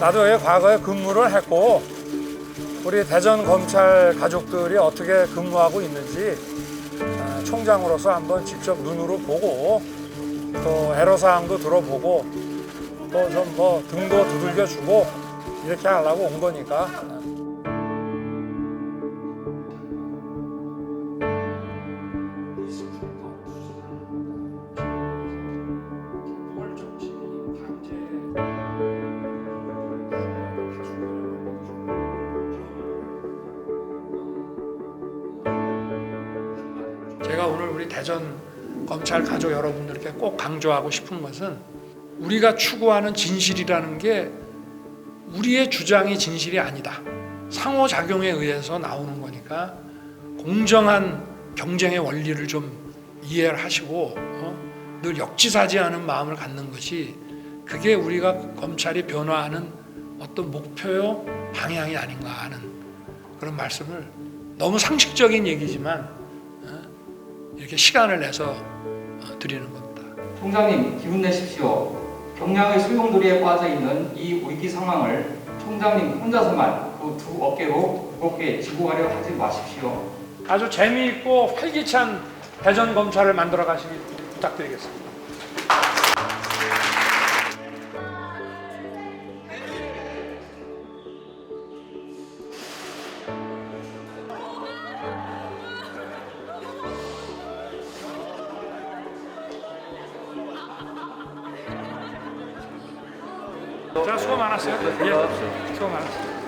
나도 여기 과거에 근무를 했고 우리 대전 검찰 가족들이 어떻게 근무하고 있는지 아, 총장으로서 한번 직접 눈으로 보고 또 애로사항도 들어보고 또 좀 뭐 등도 두들겨 주고 이렇게 하려고 온 거니까 제가 오늘 우리 대전 검찰 가족 여러분들께 꼭 강조하고 싶은 것은 우리가 추구하는 진실이라는 게 우리의 주장이 진실이 아니다. 상호작용에 의해서 나오는 거니까 공정한 경쟁의 원리를 좀 이해를 하시고 어? 늘 역지사지하는 마음을 갖는 것이 그게 우리가 검찰이 변화하는 어떤 목표요 방향이 아닌가 하는 그런 말씀을 너무 상식적인 얘기지만 어? 이렇게 시간을 내서 어, 드리는 겁니다. 총장님 기운 내십시오. 경량의 소용돌이에 빠져 있는 이 위기 상황을 총장님 혼자서만 그 두 어깨로 무겁게 지고 가려 하지 마십시오. 아주 재미있고 활기찬 대전 검찰을 만들어 가시기 부탁드리겠습니다. 자, 수고 많았어요. 예, 수고 많았어요.